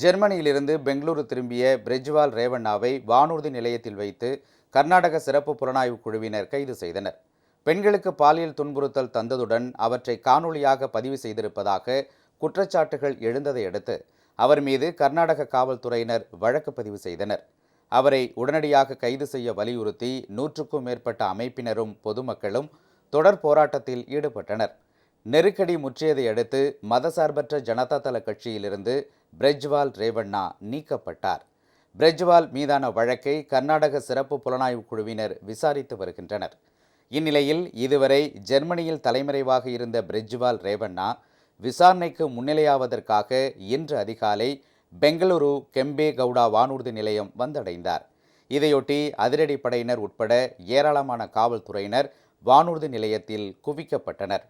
ஜெர்மனியிலிருந்து பெங்களூரு திரும்பிய பிரெஜ்வால் ரேவண்ணாவை வானூர்தி நிலையத்தில் வைத்து கர்நாடக சிறப்பு புலனாய்வு குழுவினர் கைது செய்தனர். பெண்களுக்கு பாலியல் துன்புறுத்தல் தந்ததுடன் அவற்றை காணொளியாக பதிவு செய்திருப்பதாக குற்றச்சாட்டுகள் எழுந்ததை அடுத்து அவர் மீது கர்நாடக காவல்துறையினர் வழக்கு பதிவு செய்தனர். அவரை உடனடியாக கைது செய்ய வலியுறுத்தி நூற்றுக்கும் மேற்பட்ட அமைப்பினரும் பொதுமக்களும் தொடர் போராட்டத்தில் ஈடுபட்டனர். நெருக்கடி முற்றியதை அடுத்து மதசார்பற்ற ஜனதா தள கட்சியிலிருந்து பிரஜ்வால் ரேவண்ணா நீக்கப்பட்டார். பிரஜ்வால் மீதான வழக்கை கர்நாடக சிறப்பு புலனாய்வு குழுவினர் விசாரித்து வருகின்றனர். இந்நிலையில் இதுவரை ஜெர்மனியில் தலைமறைவாக இருந்த பிரெஜ்வால் ரேவண்ணா விசாரணைக்கு முன்னிலையாவதற்காக இன்று அதிகாலை பெங்களூரு கெம்பே கவுடா வானூர்தி நிலையம் வந்தடைந்தார். இதையொட்டி அதிரடி படையினர் உட்பட ஏராளமான காவல்துறையினர் வானூர்தி நிலையத்தில் குவிக்கப்பட்டனர்.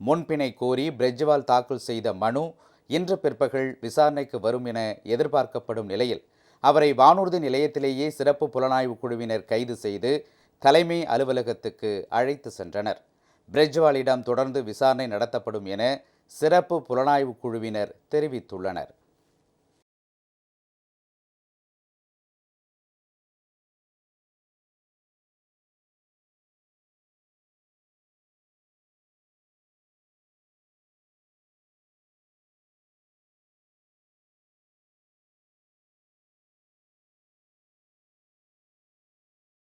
முன்பினை கோரி பிரெஜ்வால் தாக்கல் செய்த மனு இன்று பிற்பகல் விசாரணைக்கு வரும் என எதிர்பார்க்கப்படும் நிலையில் அவரை வானூர்தி நிலையத்திலேயே சிறப்பு புலனாய்வு குழுவினர் கைது செய்து தலைமை அலுவலகத்துக்கு அழைத்து சென்றனர். பிரெஜ்வாலிடம் தொடர்ந்து விசாரணை நடத்தப்படும் என சிறப்பு புலனாய்வு குழுவினர் தெரிவித்துள்ளனர்.